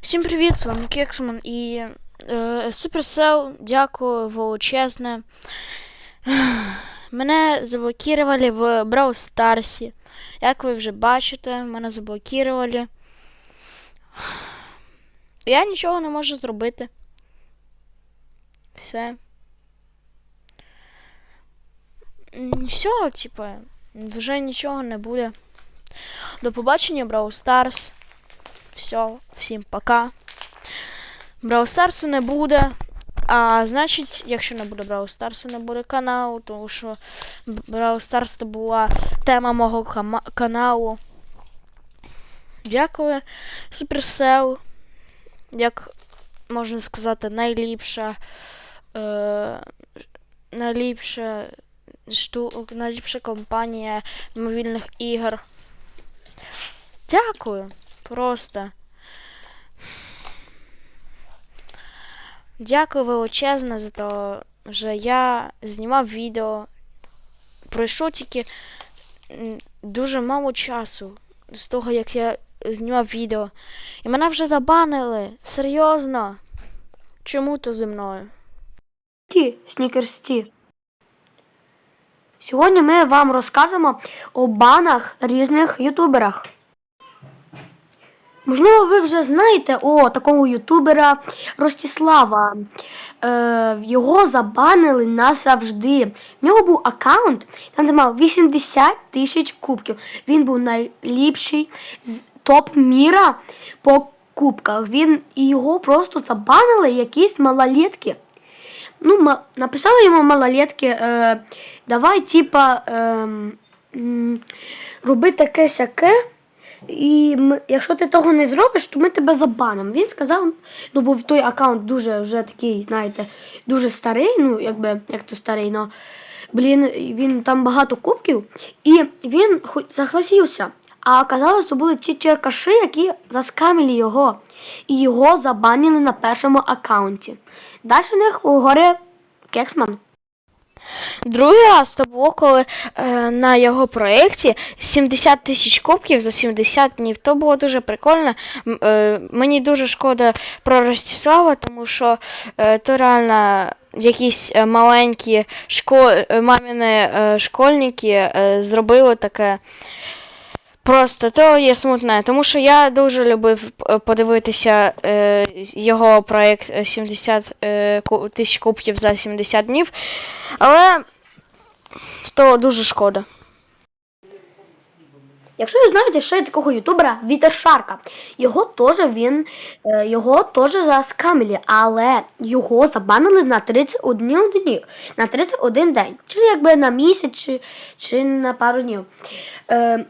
Всім привіт, з вами Кексман і е, Supercell, дякую величезне. Мене заблокували в Brawl Старсі. Як ви вже бачите, мене заблокували. Я нічого не можу зробити. Все. Все, типа, вже нічого не буде. До побачення, Brawl Stars. Все, всім пока. Brawl Старсу не буде. А значить, якщо не буде Brawl Старсу, не буде каналу, тому що Brawl Старс це була тема мого каналу. Дякую. Supercell. Як можна сказати, найліпша. Е, найліпша шту, найліпша компанія мобільних ігор. Дякую. Просто. Дякую величезне за те, що я знімав відео. Пройшло тільки дуже мало часу з того, як я знімав відео. І мене вже забанили. Серйозно. Чому то зі мною? Ті, Снікерсті. Сьогодні ми вам розкажемо о банах різних ютуберах. Можливо, ви вже знаєте о такого ютубера Ростіслава. Е, його забанили назавжди. В нього був аккаунт, там де мав 80 тисяч кубків. Він був найліпший з топ міра по кубках. Він і його просто забанили якісь малолетки. Ну, написали йому малолетки, е, давай, типа, е, роби таке сяке. І ми, якщо ти того не зробиш, то ми тебе забанимо. Він сказав, ну бо той аккаунт дуже вже такий, знаєте, дуже старий, ну якби як то старий, но блін, він там багато кубків, і він хоч захвасився. А оказалось, то були ті черкаши, які заскамили його, і його забанили на першому аккаунті. Далі у них у горі Кексман. Другий раз то було, коли е, на його проєкті 70 тисяч кубків за 70 днів. То було дуже прикольно. Е, мені дуже шкода про Ростіслава, тому що е, то реально якісь е, маленькі школ... е, маміни е, школьники е, зробили таке. Просто то є смутне, тому що я дуже любив е, подивитися е, його проєкт е, 70 е, тисяч кубків за 70 днів. Але то дуже шкода. Якщо ви знаєте, що є такого ютубера Вітер Шарка, його теж він е, його теж заскамили, але його забанили на 31 днів, на 31 день, чи якби на місяць, чи, чи на пару днів. Е,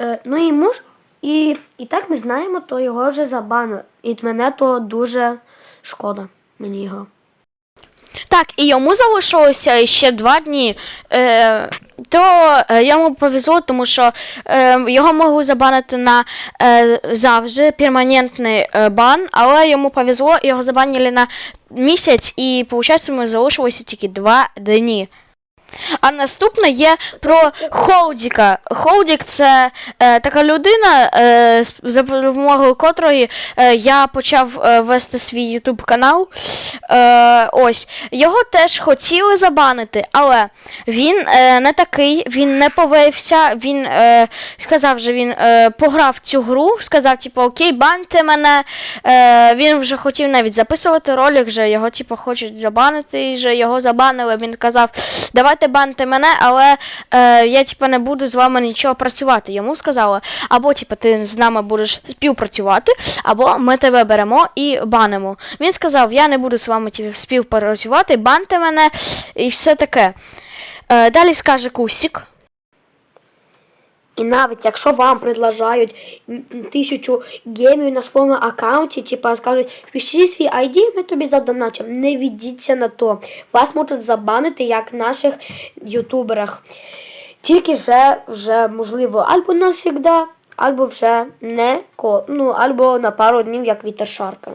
е, ну і муж, і, і так ми знаємо, то його вже забанили. І мене то дуже шкода мені його. Так, і йому залишилося ще два дні. Е, то е, йому повезло, тому що е, його могли забанити на е, завжди перманентний е, бан, але йому повезло, його забанили на місяць, і виходить, йому залишилося тільки два дні. А наступне є про Холдіка. Холдік це е, така людина, е, за допомогою котрої е, я почав е, вести свій YouTube канал. Е, ось його теж хотіли забанити, але він е, не такий, він не повився. Він е, сказав, що він е, пограв цю гру, сказав, типу, окей, баньте мене. Е, він вже хотів навіть записувати ролик, що його типу, хочуть забанити, і що його забанили. Він казав, давайте баньте мене, але е, я типу, не буду з вами нічого працювати. Йому сказали, або типу, ти з нами будеш співпрацювати, або ми тебе беремо і банимо. Він сказав, я не буду з вами типу, співпрацювати, банте мене і все таке. Е, далі скаже Кустік. І навіть якщо вам м, тисячу гемів на своєму аккаунті, типа скажуть, впиши свій ID, ми тобі задоначимо. Не ведіться на то. Вас можуть забанити, як наших ютуберах. Тільки вже, вже можливо, або навсігда, або вже не ко, ну, або на пару днів, як Віта Шарка.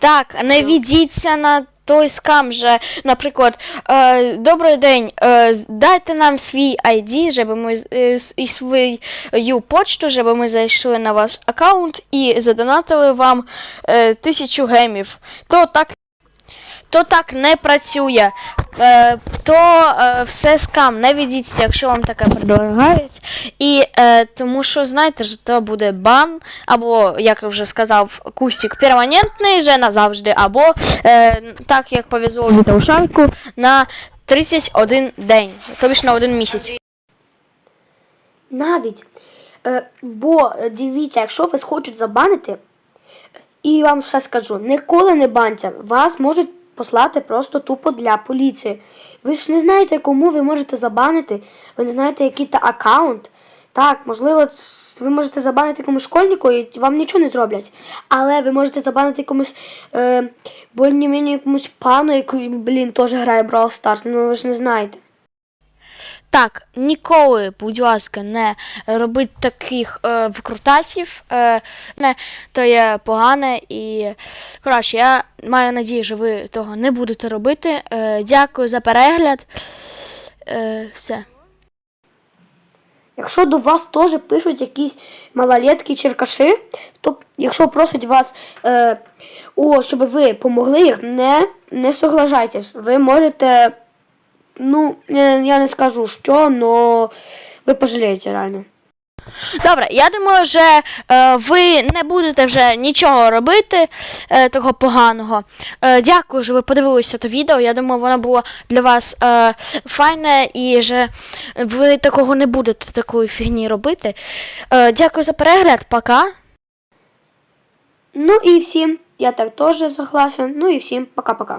Так, не ведіться на той скам, же, наприклад, е, добрий день, е, дайте нам свій ID, щоб ми е, і свою почту, щоб ми зайшли на ваш аккаунт і задонатили вам тисячу гемів. То так, то так не працює. Е, то е, все скам. Не ведіться, якщо вам таке предлагають. І е, тому що, знаєте ж, то буде бан, або, як я вже сказав, кустик перманентний вже назавжди, або так як повезло Вітаушанку на 31 день, тобі ж на один місяць. Навіть. Бо дивіться, якщо вас хочуть забанити, і вам ще скажу, ніколи не баньте, вас можуть послати просто тупо для поліції. Ви ж не знаєте, кому ви можете забанити, ви не знаєте, який то аккаунт. Так, можливо, ви можете забанити комусь школьнику і вам нічого не зроблять. Але ви можете забанити комусь е, більш-менш якомусь пану, який, блін, теж грає Brawl Stars, ну ви ж не знаєте. Так, ніколи, будь ласка, не робіть таких е, викрутасів. Е, то є погане і коротше, я маю надію, що ви того не будете робити. Е, дякую за перегляд. Е, все. Якщо до вас теж пишуть якісь малолетки черкаши, то якщо просять вас, е, о, щоб ви помогли їх, не, не соглашайтесь. Ви можете, ну, я, я не скажу що, але ви пожалієте реально. Добре, я думаю, що е, ви не будете вже нічого робити е, того поганого. Е, дякую, що ви подивилися це відео. Я думаю, воно було для вас е, файне і що ви такого не будете такої фігні робити. Е, дякую за перегляд, пока. Ну і всім, я так теж согласен. Ну і всім пока-пока.